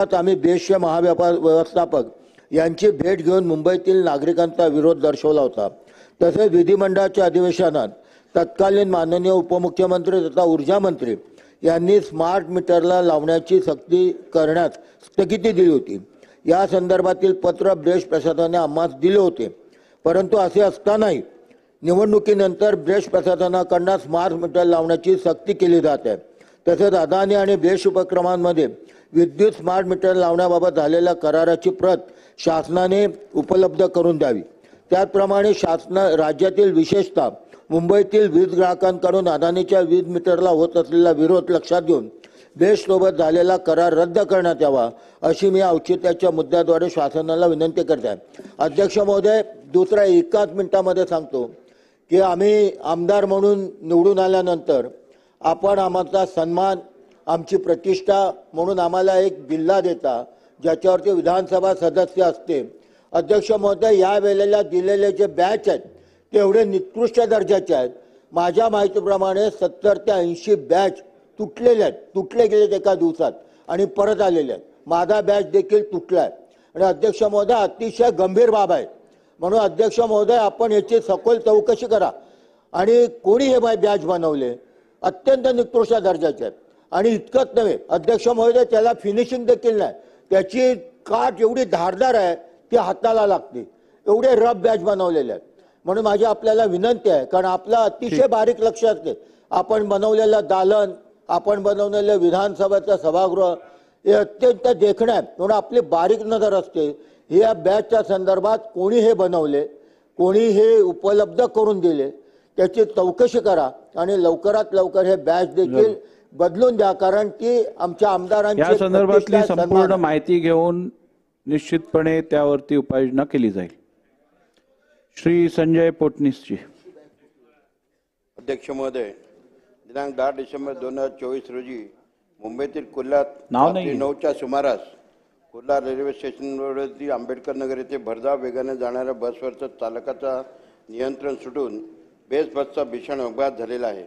आम्ही बेस्टचे महाव्यापार व्यवस्थापक यांची भेट घेऊन मुंबईतील नागरिकांचा विरोध दर्शवला होता. तसेच विधिमंडळाच्या अधिवेशनात तत्कालीन माननीय उपमुख्यमंत्री तथा ऊर्जा मंत्री यांनी स्मार्ट मीटरला लावण्याची सक्ती करण्यास स्थगिती दिली होती. या संदर्भातील पत्र ब्रेश प्रशासनाने आम्हास दिले होते. परंतु असे असतानाही निवडणुकीनंतर ब्रेश प्रशासनाकडनं स्मार्ट मीटर लावण्याची सक्ती केली जात. आहे तसेच अदानी आणि बेश उपक्रमांमध्ये विद्युत स्मार्ट मीटर लावण्याबाबत झालेल्या कराराची प्रत शासनाने उपलब्ध करून द्यावी. त्याचप्रमाणे शासन राज्यातील विशेषतः मुंबईतील वीज ग्राहकांकडून अदानीच्या वीज मीटरला होत असलेला विरोध लक्षात घेऊन देशसोबत झालेला करार रद्द करण्यात यावा अशी मी औचित्याच्या मुद्द्याद्वारे शासनाला विनंती करते. आहे अध्यक्ष महोदय दुसरा एकाच मिनिटामध्ये सांगतो की आम्ही आमदार म्हणून निवडून आल्यानंतर आपण आमचा सन्मान आमची प्रतिष्ठा म्हणून आम्हाला एक जिल्हा देता ज्याच्यावरती विधानसभा सदस्य असते. अध्यक्ष महोदय या वेळेला दिलेले जे बॅच आहेत ते एवढे निकृष्ट दर्जाचे आहेत. माझ्या माहितीप्रमाणे सत्तर ते ऐंशी बॅच तुटलेले आहेत. तुटले गेलेत एका दिवसात आणि परत आलेले आहेत. माझा बॅच देखील तुटला आहे. आणि अध्यक्ष महोदय अतिशय गंभीर बाब आहे. म्हणून अध्यक्ष महोदय आपण याची सखोल चौकशी करा. आणि कोणी हे बाय बॅच बनवले? अत्यंत निकृष्ट दर्जाचे आहेत. आणि इतकंच नव्हे अध्यक्ष महोदय त्याला फिनिशिंग देखील नाही. त्याची काठ एवढी धारदार आहे ती हाताला लागते. एवढे रफ बॅच बनवलेले आहेत. म्हणून माझी आपल्याला विनंती आहे कारण आपलं अतिशय बारीक लक्ष असते. आपण बनवलेलं दालन आपण बनवलेलं विधानसभेचं सभागृह हे अत्यंत देखणं आहे. म्हणून आपली बारीक नजर असते. हे या बॅचच्या संदर्भात कोणी हे बनवले कोणी हे उपलब्ध करून दिले त्याची चौकशी करा आणि लवकरात लवकर हे बॅच देखील बदलून द्या कारण की आमच्या आमदारांची या संदर्भातली संपूर्ण. माहिती घेऊन निश्चितपणे त्यावरती उपाययोजना केली जाईल श्री संजय पोटनीसजी अध्यक्ष महोदय दिनांक दहा डिसेंबर दोन हजार चोवीस रोजी मुंबईतील कुर्ल्यात नाव नाही. रात्री नऊच्या सुमारास कुर्ला रेल्वे स्टेशनवरती आंबेडकर नगर येथे भरधाव वेगाने जाणाऱ्या बसवरचं चालकाचा नियंत्रण सुटून बेस बसचा भीषण अपघात झालेला आहे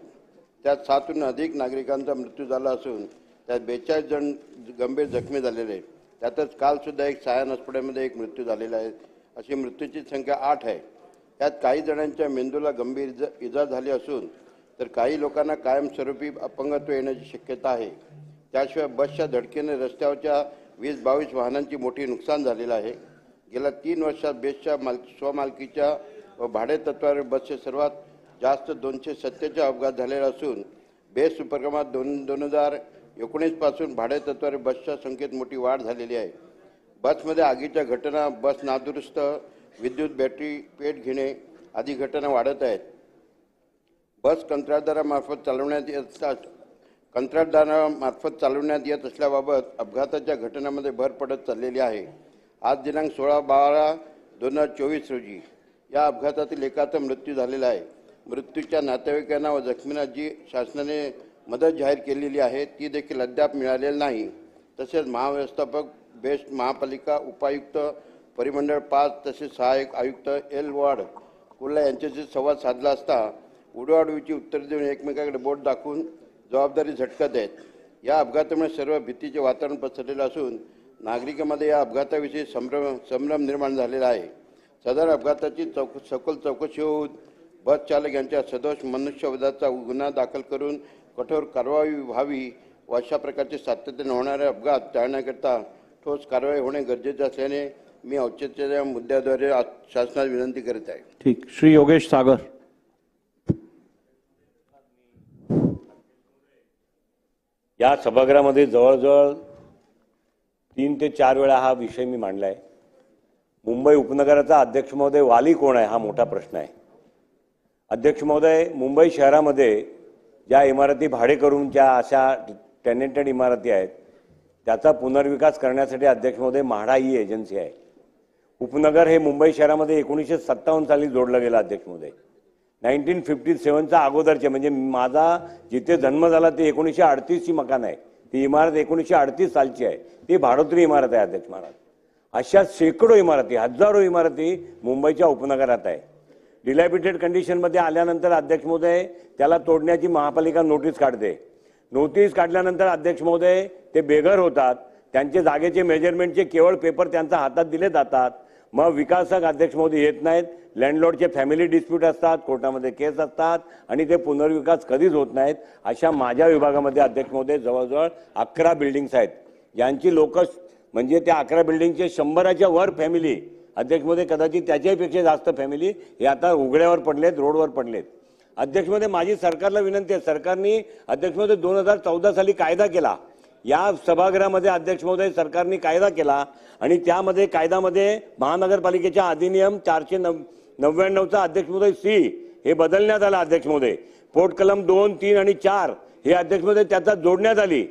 त्यात सातहून अधिक नागरिकांचा मृत्यू झाला असून त्यात बेचाळीस जण गंभीर जखमी झालेले आहेत. त्यातच कालसुद्धा एक सायन हॉस्पिटलमध्ये एक मृत्यू झालेला आहे. अशी मृत्यूची संख्या आठ आहे. त्यात काही जणांच्या मेंदूला गंभीर इजा इजा झाली असून तर काही लोकांना कायमस्वरूपी अपंगत्व येण्याची शक्यता आहे. त्याशिवाय बसच्या धडकेने रस्त्यावरच्या वीस बावीस वाहनांची मोठी नुकसान झालेलं आहे. गेल्या तीन वर्षात बेसच्या माल स्वमालकीच्या व भाडेतत्वावर बसचे सर्वात जास्त दोनशे सत्तेचा अपघात झालेला असून बेस उपक्रमात दोन दोन हजार एकोणीसपासून भाडेतत्वावर बसच्या संख्येत मोठी वाढ झालेली आहे. बसमध्ये आगीच्या घटना बस नादुरुस्त विद्युत बॅटरी पेट घेणे आदी घटना वाढत आहेत. बस कंत्राटदारामार्फत चालवण्यात येत कंत्राटदारामार्फत चालवण्यात येत असल्याबाबत अपघाताच्या घटनामध्ये भर पडत चाललेली आहे. आज दिनांक सोळा बारा दोन हजार चोवीस रोजी या अपघातातील एकाचा मृत्यू झालेला आहे. मृत्यूच्या नातेवाईकांना व जखमींना जी शासनाने मदत जाहीर केलेली आहे ती देखील अद्याप मिळालेली नाही. तसेच महाव्यवस्थापक बेस्ट महापालिका उपायुक्त परिमंडळ पाच तसेच सहाय्यक आयुक्त एल वाड कुर्ला यांच्याशी संवाद साधला असता उडवाडवीची उत्तर देऊन एकमेकाकडे बोट दाखवून जबाबदारी झटकत आहेत. या अपघातामुळे सर्व भीतीचे वातावरण पसरलेलं असून नागरिकांमध्ये या अपघाताविषयी संभ्रम संभ्रम निर्माण झालेला आहे. सदर अपघाताची चौक सखोल चौकशी होऊन बस चालक यांच्या सदोष मनुष्यवधाचा गुन्हा दाखल करून कठोर कारवाई व्हावी व अशा प्रकारचे सातत्याने होणारे अपघात टाळण्याकरता ठोस कारवाई होणे गरजेचे असल्याने मी औचित्याच्या मुद्द्याद्वारे आज शासनाला विनंती करीत आहे. ठीक. श्री योगेश सागर. या सभागृहामध्ये जवळजवळ तीन ते चार वेळा हा विषय मी मांडला आहे मुंबई उपनगराचा अध्यक्ष महोदय वाली कोण आहे हा मोठा प्रश्न आहे. अध्यक्ष महोदय मुंबई शहरामध्ये ज्या इमारती भाडे करून ज्या अशा टेनेंटेड इमारती आहेत त्याचा पुनर्विकास करण्यासाठी अध्यक्ष महोदय म्हाडा ही एजन्सी आहे. उपनगर हे मुंबई शहरामध्ये एकोणीसशे सत्तावन्न साली जोडलं गेलं अध्यक्ष महोदय. नाईन्टीन फिफ्टी सेवनचा अगोदरचे म्हणजे माझा जिथे जन्म झाला ते एकोणीसशे अडतीसची मकान आहे. ती इमारत एकोणीसशे अडतीस सालची आहे. ती भाडोत्री इमारत आहे अध्यक्ष महाराज. अशा शेकडो इमारती हजारो इमारती मुंबईच्या उपनगरात आहे. डिलॅबिटेड कंडिशनमध्ये आल्यानंतर अध्यक्ष महोदय त्याला तोडण्याची महापालिका नोटीस काढते. नोटीस काढल्यानंतर अध्यक्ष महोदय ते बेघर होतात. त्यांचे जागेचे मेजरमेंटचे केवळ पेपर त्यांच्या हातात दिले जातात. मग विकासक अध्यक्ष मोदी येत नाहीत. लँडलॉर्डचे फॅमिली डिस्प्यूट असतात कोर्टामध्ये केस असतात आणि ते पुनर्विकास कधीच होत नाहीत. अशा माझ्या विभागामध्ये अध्यक्ष महोदय जवळजवळ अकरा बिल्डिंग्स आहेत. यांची लोक म्हणजे त्या अकरा बिल्डिंगचे शंभराच्या वर फॅमिली अध्यक्षमध्ये कदाचित त्याच्याहीपेक्षा जास्त फॅमिली हे आता उघड्यावर पडलेत रोडवर पडलेत. अध्यक्षमध्ये माझी सरकारला विनंती आहे सरकारने अध्यक्षमध्ये दोन हजार चौदा साली कायदा केला. या सभागृहामध्ये अध्यक्ष महोदय सरकारने कायदा केला आणि त्यामध्ये कायद्यामध्ये महानगरपालिकेच्या अधिनियम चारशे नव नव्याण्णवचा अध्यक्ष महोदय सी हे बदलण्यात आलं अध्यक्ष महोदय. पोट कलम दोन तीन आणि चार हे अध्यक्ष महोदय जोडण्यात आली.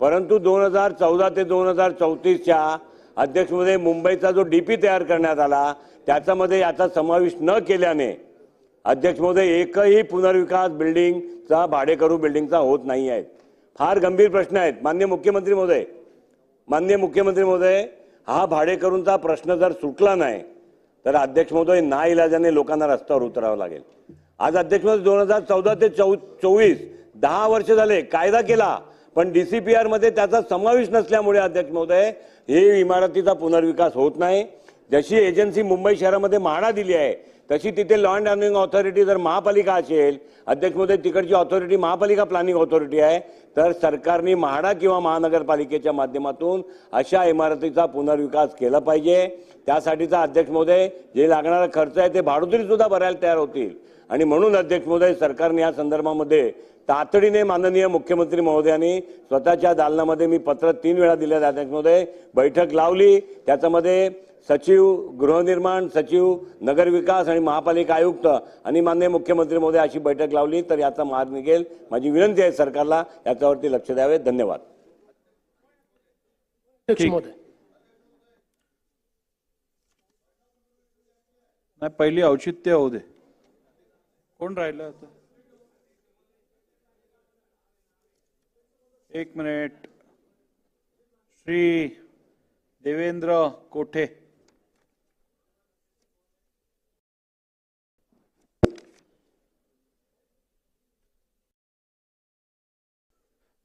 परंतु दोन हजार चौदा ते दोन हजार चौतीसच्या अध्यक्ष महोदय मुंबईचा जो डी पी तयार करण्यात आला त्याच्यामध्ये याचा समावेश न केल्याने अध्यक्ष महोदय एकही पुनर्विकास बिल्डिंगचा भाडेकरू बिल्डिंगचा होत नाही आहे. फार गंभीर प्रश्न आहेत. मान्य मुख्यमंत्री महोदय मान्य मुख्यमंत्री महोदय हा भाडेकरूंचा प्रश्न जर सुटला नाही तर अध्यक्ष महोदय ना इलाजाने लोकांना रस्त्यावर उतरावं लागेल. आज अध्यक्ष महोदय दोन हजार चौदा ते चौ चोवीस दहा वर्ष झाले कायदा केला पण डी सी पी आरमध्ये त्याचा समावेश नसल्यामुळे अध्यक्ष महोदय हे इमारतीचा पुनर्विकास होत नाही. जशी एजन्सी मुंबई शहरामध्ये म्हाडा दिली आहे तशी तिथे लँड अँड अर्निंग ऑथॉरिटी जर महापालिका असेल अध्यक्ष तिकडची ऑथॉरिटी महापालिका प्लॅनिंग ऑथॉरिटी आहे तर सरकारने म्हाडा किंवा महानगरपालिकेच्या माध्यमातून अशा इमारतीचा पुनर्विकास केला पाहिजे. त्यासाठीचा अध्यक्ष महोदय जे लागणारा खर्च आहे ते भाडोतरी सुद्धा भरायला तयार होतील. आणि म्हणून अध्यक्ष महोदय सरकारने या संदर्भामध्ये तातडीने माननीय मुख्यमंत्री महोदयांनी स्वतःच्या दालनामध्ये मी पत्र तीन वेळा दिले अध्यक्ष महोदय बैठक लावली. त्याच्यामध्ये सचिव गृहनिर्माण सचिव नगरविकास आणि महापालिका आयुक्त आणि माननीय मुख्यमंत्री महोदय अशी बैठक लावली. तर याचा मार्ग निघेल. माझी विनंती आहे सरकारला याच्यावरती लक्ष द्यावे. धन्यवाद. नाही पहिली औचित्य होऊ दे. कोण राहिलं आता? एक मिनिट. श्री देवेंद्र कोठे?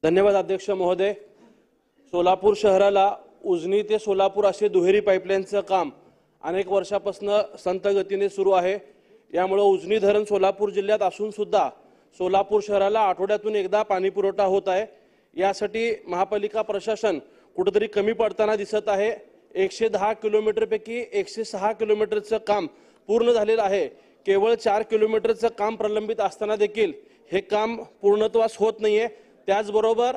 धन्यवाद अध्यक्ष महोदय. सोलापूर शहराला उजनी ते सोलापूर असे दुहेरी पाईपलाईनचं काम अनेक वर्षापासून संत गतीने सुरू आहे. यामुळं उजनी धरण सोलापूर जिल्ह्यात असून सुद्धा सोलापूर शहराला आठवड्यातून एकदा पाणी पुरवठा होत आहे. यासाठी महापालिका प्रशासन कुठेतरी कमी पडताना दिसत आहे. एकशे दहा किलोमीटरपैकी एकशे सहा किलोमीटरचं काम पूर्ण झालेलं आहे. केवळ चार किलोमीटरचं काम प्रलंबित असताना देखील हे काम पूर्णत्वास होत नाही आहे त्याचबरोबर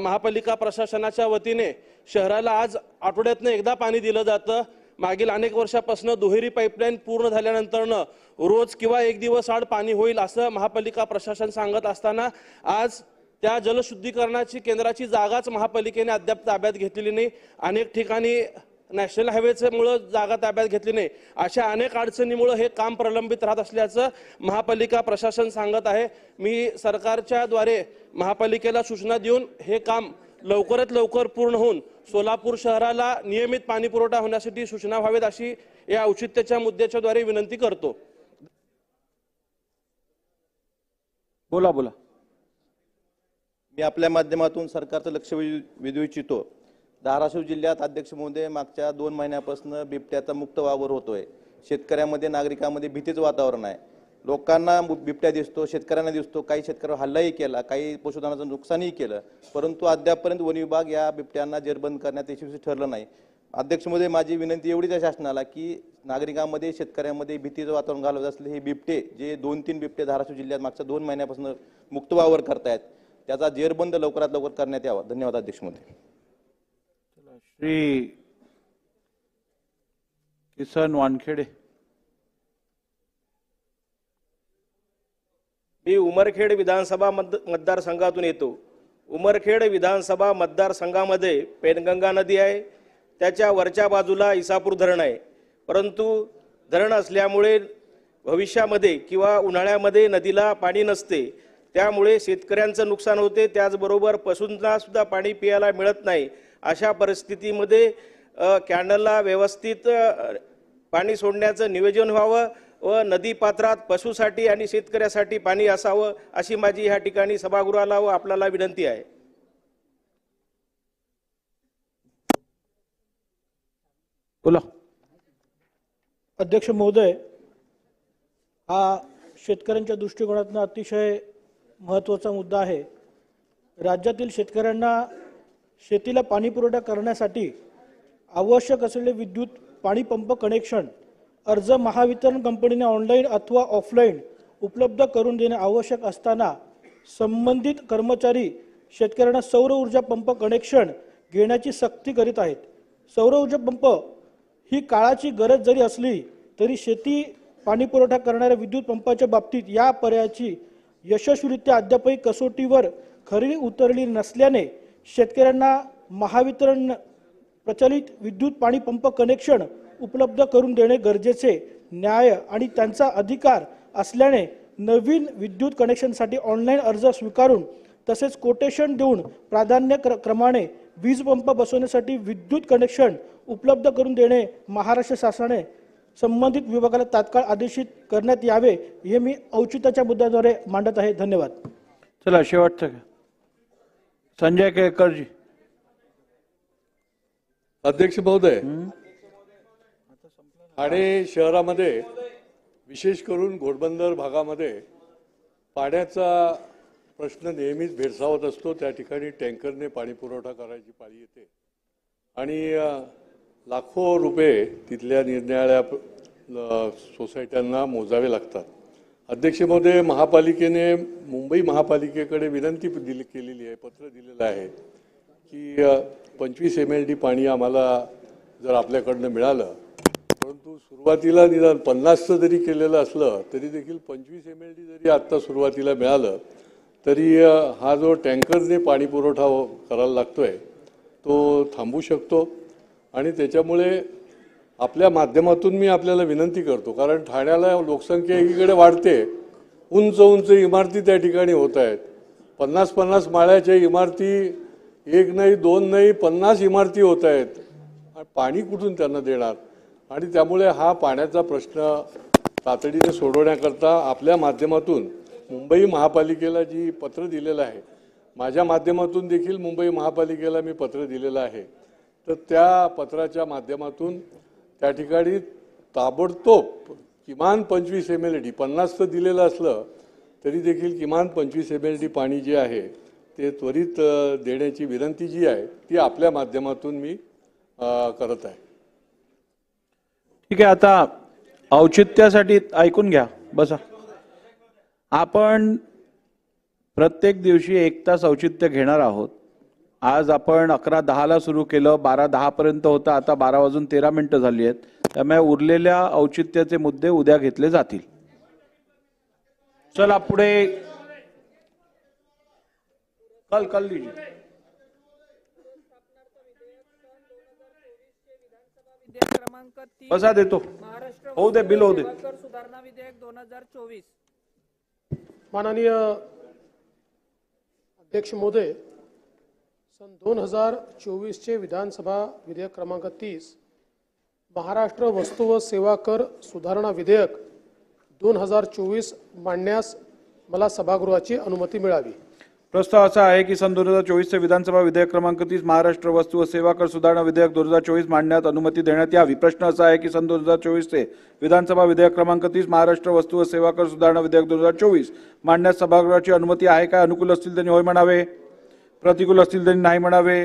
महापालिका प्रशासनाच्या वतीने शहराला आज आठवड्यातनं एकदा पाणी दिलं जातं. मागील अनेक वर्षापासून दुहेरी पाईपलाईन पूर्ण झाल्यानंतरनं रोज किंवा एक दिवस आड पाणी होईल असं महापालिका प्रशासन सांगत असताना आज त्या जलशुद्धीकरणाची केंद्राची जागाच महापालिकेने अद्याप ताब्यात घेतलेली नाही. अनेक ठिकाणी नॅशनल हायवेचमुळं जागा ताब्यात घेतली नाही. अशा अनेक अडचणीमुळं हे काम प्रलंबित राहत असल्याचं महापालिका प्रशासन सांगत आहे. मी सरकारच्या द्वारे महापालिकेला सूचना देऊन हे काम लवकरात लवकर पूर्ण होऊन सोलापूर शहराला नियमित पाणीपुरवठा होण्यासाठी सूचना व्हावेत अशी या औचित्याच्या मुद्द्याच्या द्वारे विनंती करतो. बोला बोला. मी आपल्या माध्यमातून सरकारचं लक्ष वेधू इच्छितो धाराशिव जिल्ह्यात अध्यक्ष महोदय मागच्या दोन महिन्यापासून बिबट्याचा मुक्त वावर होतोय. शेतकऱ्यामध्ये नागरिकांमध्ये भीतीचं वातावरण आहे. लोकांना बिबट्या दिसतो शेतकऱ्यांना दिसतो काही शेतकऱ्यांवर हल्लाही केला काही पशुधनाचं नुकसानही केलं परंतु अद्यापपर्यंत वन विभाग या बिबट्यांना जेरबंद करण्यात यशस्वी ठरलं नाही. अध्यक्ष महोदय माझी विनंती एवढीच आहे शासनाला की नागरिकांमध्ये शेतकऱ्यांमध्ये भीतीचं वातावरण घालवत असले हे बिबटे जे दोन तीन बिबटे धाराशिव जिल्ह्यात मागच्या दोन महिन्यापासून मुक्त वावर करतायत त्याचा जेरबंद लवकरात लवकर करण्यात यावा. धन्यवाद अध्यक्ष महोदय श्री किसन वानखेडे. मी उमरखेड विधानसभा मत मतदारसंघातून येतो. उमरखेड विधानसभा मतदारसंघामध्ये पेनगंगा नदी आहे. त्याच्या वरच्या बाजूला इसापूर धरण आहे. परंतु धरण असल्यामुळे भविष्यामध्ये किंवा उन्हाळ्यामध्ये नदीला पाणी नसते. त्यामुळे शेतकऱ्यांचं नुकसान होते त्याचबरोबर पशूंना सुद्धा पाणी पियायला मिळत नाही. अशा परिस्थितीमध्ये कॅनलला व्यवस्थित पाणी सोडण्याचं नियोजन व्हावं व नदी पात्रात पशुसाठी आणि शेतकऱ्यासाठी पाणी असावं अशी माझी ह्या ठिकाणी सभागृहाला व आपल्याला विनंती आहे. बोला. अध्यक्ष महोदय हा शेतकऱ्यांच्या दृष्टिकोनातून अतिशय महत्त्वाचा मुद्दा आहे. राज्यातील शेतकऱ्यांना शेतीला पाणीपुरवठा करण्यासाठी आवश्यक असलेले विद्युत पाणी पंप कनेक्शन अर्ज महावितरण कंपनीने ऑनलाईन अथवा ऑफलाईन उपलब्ध करून देणे आवश्यक असताना संबंधित कर्मचारी शेतकऱ्यांना सौर ऊर्जा पंप कनेक्शन घेण्याची सक्ती करीत आहेत. सौर ऊर्जा पंप ही काळाची गरज जरी असली तरी शेती पाणीपुरवठा करणाऱ्या विद्युत पंपाच्या बाबतीत या पर्यायाची यशस्वीरित्या अद्यापही कसोटीवर खरी उतरली नसल्याने शेतकऱ्यांना महावितरण प्रचलित विद्युत पाणी पंप कनेक्शन उपलब्ध करून देणे गरजेचे न्याय आणि त्यांचा अधिकार असल्याने नवीन विद्युत कनेक्शनसाठी ऑनलाईन अर्ज स्वीकारून तसेच कोटेशन देऊन प्राधान्य क्र क्रमाने वीज पंप बसवण्यासाठी विद्युत कनेक्शन उपलब्ध करून देणे महाराष्ट्र शासनाने संबंधित विभागाला तात्काळ आदेशित करण्यात यावे हे मी औचित्याच्या मुद्द्याद्वारे मांडत आहे. धन्यवाद. चला शेवटचं संजय केळकरजी. अध्यक्ष महोदय ठाणे शहरामध्ये विशेष करून घोडबंदर भागामध्ये पाण्याचा प्रश्न नेहमीच भेडसावत असतो. त्या ठिकाणी टँकरने पाणी पुरवठा करायची पाळी येते. आणि लाखो रुपये तिथल्या निरनिराळ्या सोसायट्यांना मोजावे लागतात. अध्यक्षमध्ये महापालिकेने मुंबई महापालिकेकडे विनंती दिली केलेली आहे पत्र दिलेलं आहे की पंचवीस एम एल डी पाणी आम्हाला जर आपल्याकडनं मिळालं परंतु सुरुवातीला निदान पन्नासचं जरी केलेलं असलं तरी देखील पंचवीस एम एल डी जरी आत्ता सुरुवातीला मिळालं तरी हा जो टँकरने पाणी पुरवठा हो- करायला आहे तो थांबू शकतो. आणि त्याच्यामुळे आपल्या माध्यमातून मी आपल्याला विनंती करतो कारण ठाण्याला लोकसंख्या एकीकडे वाढते उंच उंच इमारती त्या ठिकाणी होत आहेत. पन्नास पन्नास माळ्याच्या इमारती एक नाही दोन नाही पन्नास इमारती होत आहेत. पाणी कुठून त्यांना देणार? आणि त्यामुळे हा पाण्याचा प्रश्न तातडीने सोडवण्याकरता आपल्या माध्यमातून मुंबई महापालिकेला जी पत्र दिलेलं आहे माझ्या माध्यमातून देखील मुंबई महापालिकेला मी पत्र दिलेलं आहे. तर त्या पत्राच्या माध्यमातून त्या ठिकाणी ताबडतोब किमान पंचवीस एम एल डी पन्नास तर दिलेलं असलं तरी देखील किमान पंचवीस एम एल डी पाणी जे आहे ते त्वरित देण्याची विनंती जी आहे ती आपल्या माध्यमातून मी करत आहे. ठीक आहे आता औचित्यासाठी ऐकून घ्या बसा. आपण प्रत्येक दिवशी एक तास औचित्य घेणार आहोत. आज आपण अकरा दहाला सुरू केलं बारा दहा पर्यंत होतं आता बारा वाजून तेरा मिनिटं झाली आहेत. त्यामुळे उरलेल्या औचित्याचे मुद्दे उद्या घेतले जातील. चला पुढे. कल कल लीजिए बसा देतो होऊ दे बिल होऊ दे. सुधारणा विधेयक दोन हजार चोवीस माननीय अध्यक्ष महोदय सन दोन हजार चोवीसचे विधानसभा विधेयक क्रमांक तीस महाराष्ट्र वस्तू व सेवा कर सुधारणा विधेयक दोन हजार चोवीस मांडण्यास मला सभागृहाची अनुमती मिळावी. प्रस्ताव असा आहे की सन दोन हजार चोवीसचे विधानसभा विधेयक क्रमांक तीस महाराष्ट्र वस्तू व सेवा कर सुधारणा विधेयक दोन हजार चोवीस मांडण्यात अनुमती देण्यात यावी. प्रश्न असा आहे की सन दोन हजार चोवीसचे विधानसभा विधेयक क्रमांक तीस महाराष्ट्र वस्तू व सेवा कर सुधारणा विधेयक दोन हजार चोवीस मांडण्यास सभागृहाची अनुमती आहे काय अनुकूल असतील त्यांनी होय म्हणावे. प्रतिकूल असतील त्यांनी नाही म्हणावे.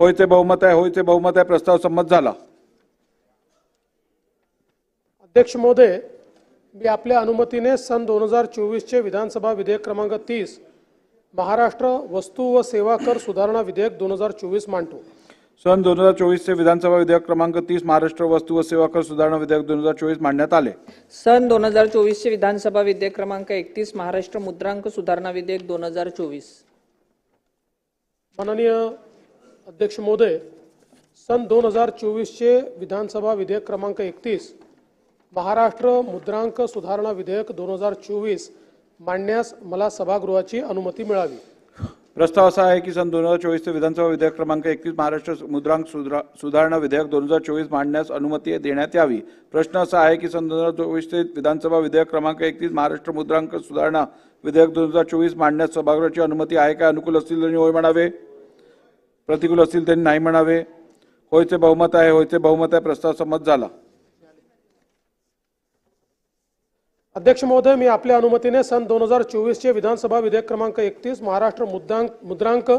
होयचे बहुमत आहे होयचे बहुमत आहे प्रस्ताव संमत झाला. अध्यक्ष महोदय मी आपल्या अनुमतीने सन दोन हजार चोवीसचे विधानसभा विधेयक क्रमांक तीस महाराष्ट्र वस्तू व सेवा कर सुधारणा विधेयक दोन हजार चोवीस मांडतो. सन दोन हजार चोवीसचे विधानसभा विधेयक क्रमांक तीस महाराष्ट्र वस्तू व सेवा कर सुधारणा विधेयक दोन हजार चोवीस मांडण्यात आले. सन दोन हजार चोवीसचे विधानसभा विधेयक क्रमांक एकतीस महाराष्ट्र मुद्रांक सुधारणा विधेयक दोन हजार चोवीस. माननीय अध्यक्ष महोदय सन दोन हजार चोवीसचे विधानसभा विधेयक क्रमांक एकतीस महाराष्ट्र मुद्रांक सुधारणा विधेयक दोन हजार चोवीस मांडण्यास मला सभागृहाची अनुमती मिळावी. प्रस्ताव असा आहे की सन दोन हजार चोवीस ते विधानसभा विधेयक क्रमांक एकवीस महाराष्ट्र मुद्रांक सुधरा- सुधारणा विधेयक दोन हजार चोवीस मांडण्यास अनुमती देण्यात यावी. प्रश्न असा आहे की सन दोन हजार चोवीस ते विधानसभा विधेयक क्रमांक एकतीस महाराष्ट्र मुद्रांक सुधारणा विधेयक दोन हजार चोवीस मांडण्यास सभागृहाची अनुमती आहे का अनुकूल असतील त्यांनी होय म्हणावे? प्रतिकूल असतील त्यांनी नाही म्हणावे? होयचे बहुमत आहे होयचे बहुमत आहे प्रस्ताव संमत झाला. अध्यक्ष महोदय मी आपल्या अनुमतीने सन दोन हजार चोवीसचे विधानसभा विधेयक क्रमांक एकतीस महाराष्ट्र मुद्रांक मुद्रांक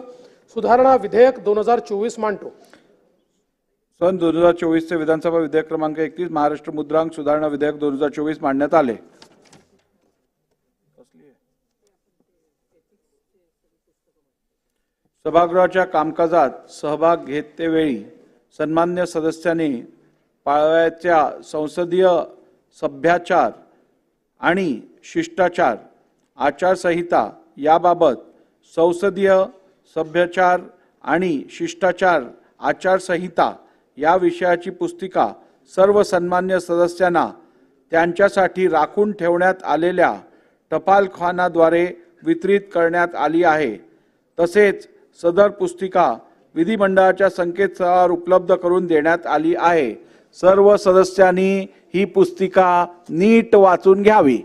सुधारणा विधेयक दोन हजार चोवीस मांडतो. सन दोन हजार चोवीसचे विधानसभा विधेयक क्रमांक एकतीस महाराष्ट्र मुद्रांक सुधारणा विधेयक दोन हजार चोवीस मांडण्यात आले. सभागृहाच्या कामकाजात सहभाग घेतेवेळी सन्मान्य सदस्यांनी पाळावयाच्या संसदीय सभ्याचार आणि शिष्टाचार आचारसंहिता याबाबत संसदीय सभ्याचार आणि शिष्टाचार आचारसंहिता या विषयाची पुस्तिका सर्व सन्मान्य सदस्यांना त्यांच्यासाठी राखून ठेवण्यात आलेल्या टपालखानाद्वारे वितरित करण्यात आली आहे. तसेच सदर पुस्तिका विधिमंडळाच्या संकेतस्थळावर उपलब्ध करून देण्यात आली आहे. सर्व सदस्यांनी ही पुस्तिका नीट वाचून घ्यावी.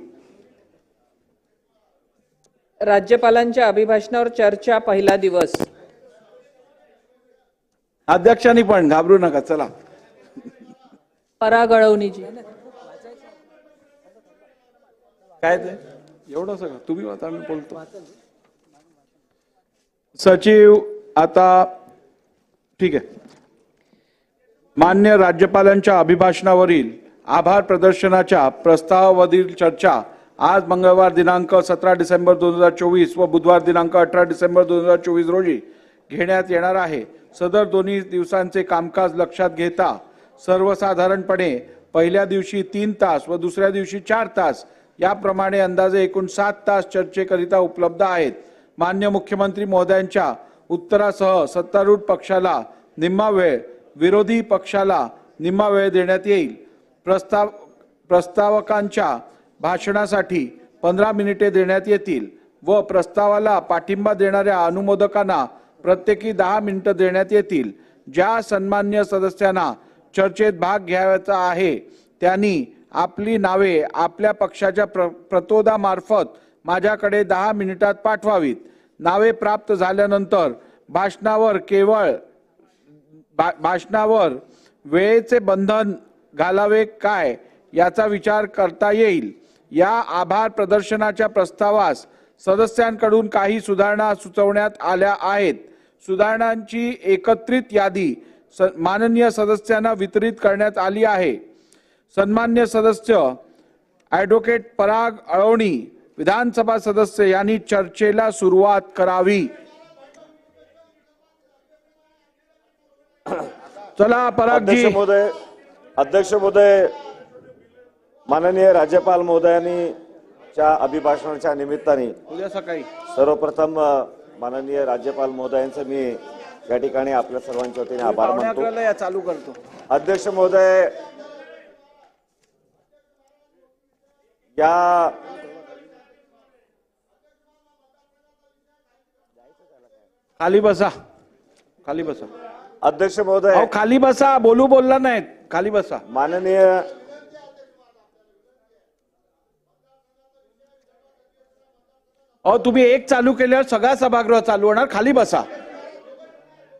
राज्यपालांच्या अभिभाषणावर चर्चा पहिला दिवस. अध्यक्षांनी पण घाबरू नका चला. पराग अळवणीजी काय ते? एवढं सगळं? तुम्ही मी बोलतो. सचिव आता ठीक आहे. मान्य राज्यपालांच्या अभिभाषणावरील आभार प्रदर्शनाच्या प्रस्तावावरील चर्चा आज मंगळवार दिनांक सतरा डिसेंबर दोन हजार चोवीस व बुधवार दिनांक अठरा डिसेंबर दोन हजार चोवीस रोजी घेण्यात येणार आहे. सदर दोन्ही दिवसांचे कामकाज लक्षात घेता सर्वसाधारणपणे पहिल्या दिवशी तीन तास व दुसऱ्या दिवशी चार तास याप्रमाणे अंदाजे एकूण सात तास चर्चेकरिता उपलब्ध आहेत. मान्य मुख्यमंत्री महोदयांच्या उत्तरासह सत्तारूढ पक्षाला निम्मा वेळ विरोधी पक्षाला निम्मा वेळ देण्यात येईल. प्रस्ताव प्रस्तावकांच्या भाषणासाठी पंधरा मिनिटे देण्यात येतील व प्रस्तावाला पाठिंबा देणाऱ्या अनुमोदकांना प्रत्येकी दहा मिनिटं देण्यात येतील. ज्या सन्मान्य सदस्यांना चर्चेत भाग घ्यायचा आहे त्यांनी आपली नावे आपल्या पक्षाच्या प्र प्रतोदामार्फत माझ्याकडे दहा मिनिटात पाठवावीत. नावे प्राप्त झाल्यानंतर भाषणावर केवळ भा- भाषणावर वेळेचे बंधन घालावे काय याचा विचार करता येईल? या आभार प्रदर्शनाच्या प्रस्तावास सदस्यांकडून काही सुधारणा सुचवण्यात आल्या आहेत. सुधारणांची एकत्रित यादी स माननीय सदस्यांना वितरित करण्यात आली आहे. सन्मान्य सदस्य ॲडव्होकेट पराग अळवणी विधानसभा सदस्य यांनी चर्चेला सुरुवात करावी. चला परागजी अध्यक्ष महोदय अध्यक्ष महोदय माननीय राज्यपाल महोदयांनी च्या अभिभाषणाच्या निमित्ताने उद्या सकाळी. सर्वप्रथम माननीय राज्यपाल महोदयांचं मी या ठिकाणी आपल्या सर्वांच्या वतीने आभार मानतो. चालू करतो. अध्यक्ष महोदय या खाली बसा. खाली बसा. अध्यक्ष महोदय. अहो खाली बसा बोलू बोलला नाहीत. खाली बसा. माननीय अहो तुम्ही एक चालू केल्यावर सगळा सभागृह चालू होणार. खाली बसा.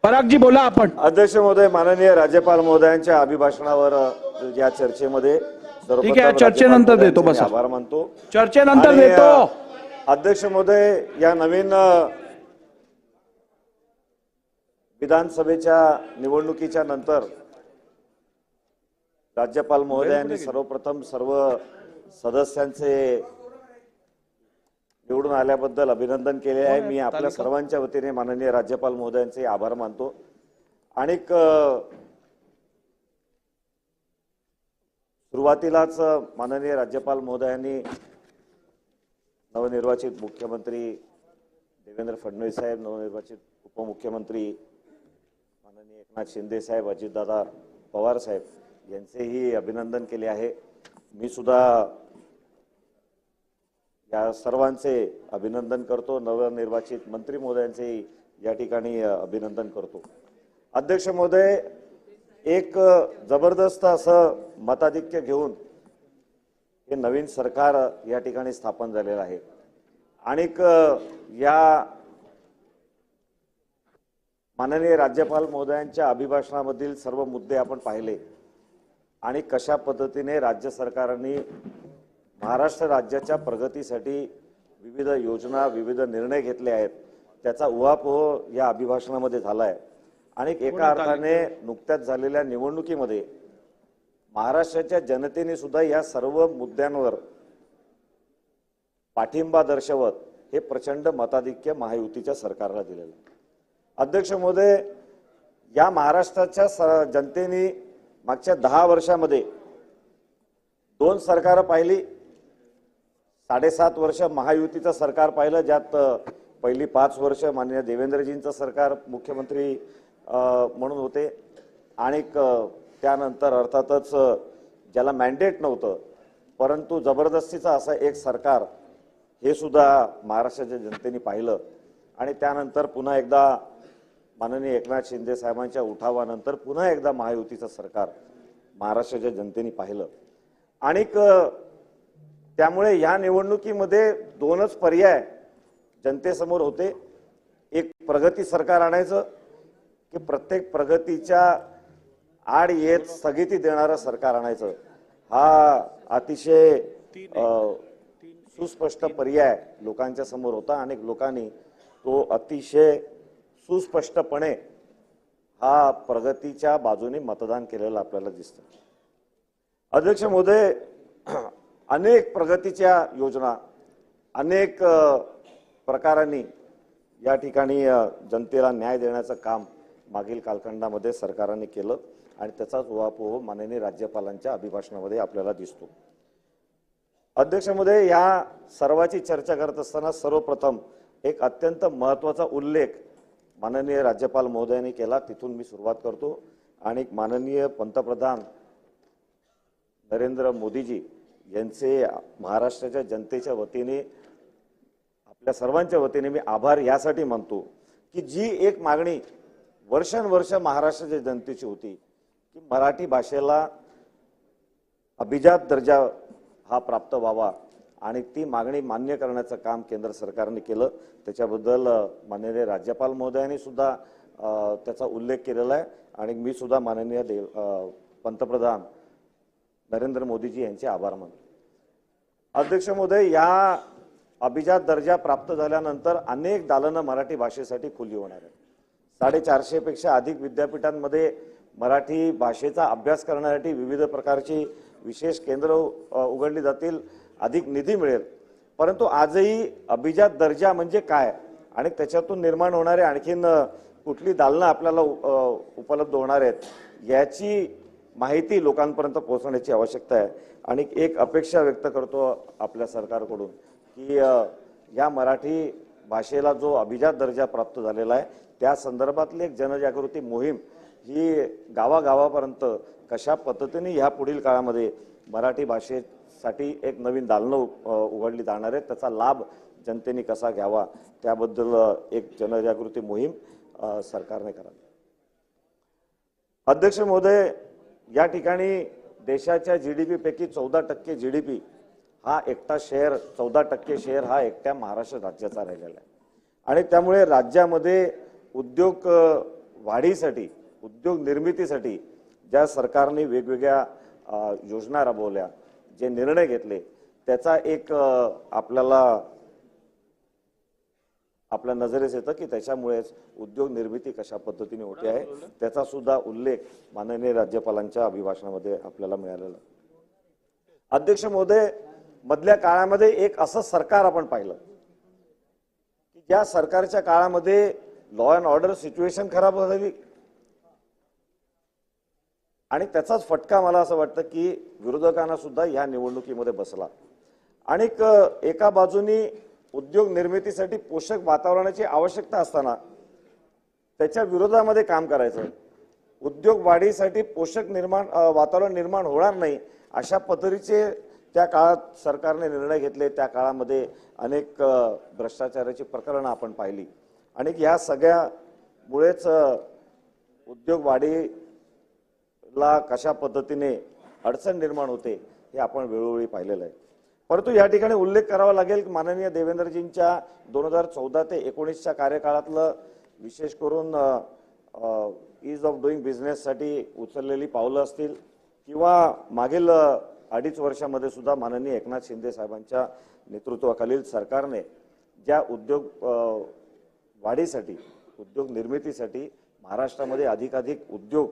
परागजी बोला आपण. अध्यक्ष महोदय माननीय राज्यपाल महोदयांच्या अभिभाषणावर अ, या चर्चेमध्ये ठीक आहे, चर्चेनंतर देतो, बसा. आभार मानतो. चर्चेनंतर आणि, देतो. अ, अध्यक्ष महोदय या नवीन अ, विधानसभेच्या निवडणुकीच्या नंतर राज्यपाल महोदयांनी सर्वप्रथम सर्व सदस्यांचे निवडून आल्याबद्दल अभिनंदन केले आहे. मी आपल्या सर्वांच्या वतीने माननीय राज्यपाल महोदयांचे आभार मानतो. आणि सुरुवातीलाच माननीय राज्यपाल महोदयांनी नवनिर्वाचित मुख्यमंत्री देवेंद्र फडणवीस साहेब नवनिर्वाचित उपमुख्यमंत्री माननीय एकनाथ शिंदे साहेब अजितदादा पवार साहेब यांचेही अभिनंदन केले आहे. मी सुद्धा या सर्वांचे अभिनंदन करतो. नवनिर्वाचित मंत्री महोदयांचेही या ठिकाणी अभिनंदन करतो. अध्यक्ष महोदय एक जबरदस्त असं मताधिक्य घेऊन हे नवीन सरकार या ठिकाणी स्थापन झालेलं आहे. आणि या माननीय राज्यपाल महोदयांच्या अभिभाषणामधील सर्व मुद्दे आपण पाहिले आणि कशा पद्धतीने राज्य सरकारने महाराष्ट्र राज्याच्या प्रगतीसाठी विविध योजना विविध निर्णय घेतले आहेत त्याचा उहापोह या अभिभाषणामध्ये झाला आहे आणि एका अर्थाने नुकत्याच झालेल्या निवडणुकीमध्ये महाराष्ट्राच्या जनतेने सुद्धा या सर्व मुद्द्यांवर पाठिंबा दर्शवत हे प्रचंड मताधिक्य महायुतीच्या सरकारला दिलेलं आहे. अध्यक्ष महोदय या महाराष्ट्राच्या स- जनतेने मागच्या दहा वर्षामध्ये दोन सरकारं पाहिली. साडेसात वर्ष महायुतीचं सरकार पाहिलं ज्यात पहिली पाच वर्ष माननीय देवेंद्रजींचं सरकार मुख्यमंत्री म्हणून होते. आणि त्यानंतर अर्थातच ज्याला मॅन्डेट नव्हतं परंतु जबरदस्तीचं असं एक सरकार हे सुद्धा महाराष्ट्राच्या जनतेने पाहिलं. आणि त्यानंतर पुन्हा एकदा माननीय एकनाथ शिंदे साहेबांच्या उठावानंतर पुन्हा एकदा महायुतीचं सरकार महाराष्ट्राच्या जनतेने पाहिलं. आणि त्यामुळे या निवडणुकीमध्ये दोनच पर्याय जनतेसमोर होते. एक प्रगती सरकार आणायचं की प्रत्येक प्रगतीच्या आड येत स्थगिती देणारं सरकार आणायचं. हा अतिशय सुस्पष्ट पर्याय लोकांच्या समोर होता. अनेक लोकांनी तो अतिशय सुस्पष्टपणे हा प्रगतीच्या बाजूने मतदान केलेलं आपल्याला दिसतं. अध्यक्ष मोदय अनेक प्रगतीच्या योजना अनेक प्रकारांनी या ठिकाणी जनतेला न्याय देण्याचं काम मागील कालखंडामध्ये सरकारने केलं आणि त्याचाच उहापोह माननीय राज्यपालांच्या अभिभाषणामध्ये आपल्याला दिसतो. अध्यक्षमध्ये या सर्वाची चर्चा करत असताना सर्वप्रथम एक अत्यंत महत्त्वाचा उल्लेख माननीय राज्यपाल महोदयांनी केला तिथून मी सुरुवात करतो. आणि माननीय पंतप्रधान नरेंद्र मोदीजी यांचे महाराष्ट्राच्या जनतेच्या वतीने आपल्या सर्वांच्या वतीने मी आभार यासाठी मानतो की जी एक मागणी वर्षानुवर्ष महाराष्ट्राच्या जनतेची होती की मराठी भाषेला अभिजात दर्जा हा प्राप्त व्हावा. आणि ती मागणी मान्य करण्याचं काम केंद्र सरकारने केलं. त्याच्याबद्दल माननीय राज्यपाल महोदयांनी सुद्धा त्याचा उल्लेख केलेला आहे. आणि मी सुद्धा माननीय देव पंतप्रधान नरेंद्र मोदीजी यांचे आभार मानतो. अध्यक्ष महोदय या अभिजात दर्जा प्राप्त झाल्यानंतर अनेक दालनं मराठी भाषेसाठी खुली होणार आहेत. साडेचारशेपेक्षा अधिक विद्यापीठांमध्ये मराठी भाषेचा अभ्यास करण्यासाठी विविध प्रकारची विशेष केंद्र उघडली जातील. अधिक निधी मिळेल. परंतु आजही अभिजात दर्जा म्हणजे काय? आणि त्याच्यातून निर्माण होणारे आणखीन कुठली दालनं आपल्याला उपलब्ध होणार आहेत याची माहिती लोकांपर्यंत पोहोचण्याची आवश्यकता आहे. आणि एक अपेक्षा व्यक्त करतो आपल्या सरकारकडून की या मराठी भाषेला जो अभिजात दर्जा प्राप्त झालेला आहे त्या संदर्भातली एक जनजागृती मोहीम ही गावागावापर्यंत कशा पद्धतीने ह्या पुढील काळामध्ये मराठी भाषेत साठी एक नवीन दालनं उघडली जाणार आहे त्याचा लाभ जनतेने कसा घ्यावा त्याबद्दल एक जनजागृती मोहीम सरकारने करावी. अध्यक्ष महोदय या ठिकाणी देशाच्या जी डी पैकी चौदा टक्के जी डी पी हा एकटा शेअर चौदा टक्के शेअर हा एकट्या महाराष्ट्र राज्याचा राहिलेला आहे. आणि त्यामुळे राज्यामध्ये उद्योग वाढीसाठी उद्योग निर्मितीसाठी ज्या सरकारने वेगवेगळ्या योजना राबवल्या जे निर्णय घेतले त्याचा एक आपल्याला आपल्या नजरेस येतं की त्याच्यामुळेच उद्योग निर्मिती कशा पद्धतीने होते आहे त्याचा सुद्धा उल्लेख माननीय राज्यपालांच्या अभिभाषणामध्ये आपल्याला मिळालेला अध्यक्ष महोदय मधल्या काळामध्ये एक असं सरकार आपण पाहिलं. की ज्या सरकारच्या काळामध्ये लॉ अँड ऑर्डर सिच्युएशन खराब झाली आणि त्याचाच फटका मला असं वाटतं की विरोधकांना सुद्धा ह्या निवडणुकीमध्ये बसला. आणि एका बाजूनी उद्योग निर्मितीसाठी पोषक वातावरणाची आवश्यकता असताना त्याच्या विरोधामध्ये काम करायचं. उद्योग वाढीसाठी पोषक निर्माण वातावरण निर्माण होणार नाही अशा पद्धतीचे त्या काळात सरकारने निर्णय घेतले. त्या काळामध्ये अनेक भ्रष्टाचाराची प्रकरणं आपण पाहिली. आणि ह्या सगळ्यामुळेच उद्योग वाढी ला कशा पद्धतीने अडचण निर्माण होते हे आपण वेळोवेळी पाहिलेलं आहे. परंतु या ठिकाणी उल्लेख करावा लागेल की माननीय देवेंद्रजींच्या दोन हजार चौदा ते एकोणीसच्या कार्यकाळातलं विशेष करून इज ऑफ डुईंग बिझनेससाठी उचललेली पावलं असतील किंवा मागील अडीच वर्षामध्ये सुद्धा माननीय एकनाथ शिंदे साहेबांच्या नेतृत्वाखालील सरकारने ज्या उद्योग वाढीसाठी उद्योग निर्मितीसाठी महाराष्ट्रामध्ये अधिकाधिक उद्योग